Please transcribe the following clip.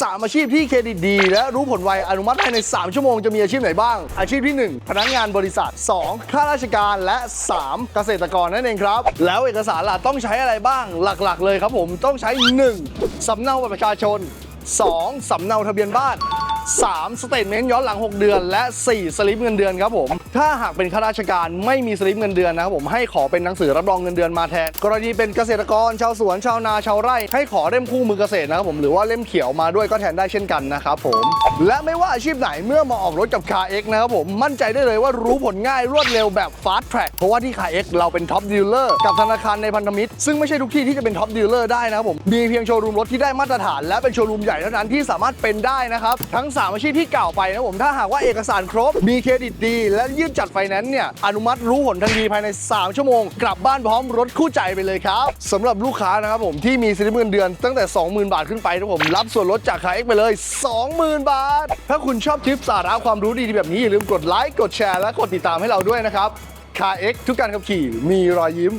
3อาชีพที่เครดิตดี และรู้ผลไวอนุมัติภายใน 3 ชั่วโมงจะมีอาชีพไหนบ้าง อาชีพที่ 1 พนักงานบริษัท 2 ข้าราชการและ 3 เกษตรกรนั่นเองครับ แล้วเอกสารล่ะต้องใช้อะไรบ้างหลักๆ เลยครับผมต้องใช้ 1. สำเนาบัตรประชาชน 2. สำเนาทะเบียนบ้าน 3. สเตทเมนต์ย้อนหลัง 6 เดือน และ 4 สลิปเงินเดือนครับผม ถ้าหากเป็นข้าราชการไม่มีสลิปเงินเดือนนะครับผมให้ขอเป็นหนังสือรับรองเงินเดือนมาแทน กรณีเป็นเกษตรกรชาวสวนชาวนาชาวไร่ ให้ขอเล่มคู่มือเกษตรนะครับผมหรือว่าเล่มเขียวมาด้วยก็แทนได้เช่นกันนะครับผมและไม่ว่าอาชีพไหนเมื่อมาออกรถกับ Car X นะครับผมมั่นใจได้เลยว่ารู้ผลง่ายรวดเร็วแบบ Fast Track เพราะว่าที่ Car X เราเป็นท็อปดีลเลอร์กับธนาคารในพันธมิตร ซึ่งไม่ใช่ทุกที่ที่จะเป็นท็อปดีลเลอร์ได้นะครับผมมีเพียงโชว์รูมรถที่ได้มาตรฐานและเป็นโชว์รูมใหญ่เท่านั้นที่สามารถเป็นได้นะครับทั้ง3 อาชีพที่กล่าวไปนะครับผมถ้าหากว่าเอกสารครบ มีเครดิตดี และยื่นจัดไฟแนนซ์เนี่ยอนุมัติรู้ผลทันทีภายใน 3 ชั่วโมง กลับบ้านพร้อมรถคู่ใจไปเลยครับสำหรับลูกค้านะครับผมที่มีสลิเงินเดือนตั้งแต่ 20,000 บาทขึ้นไปนะครับผมรับส่วนลดจากคาเอ็กไปเลย 20,000 บาท ถ้าคุณชอบคลิปสาระความรู้ดีๆแบบนี้อย่าลืมกดไลค์กดแชร์และกดติดตามให้เราด้วยนะครับคาเอ็กทุกการขับขี่มีรอยยิ้ม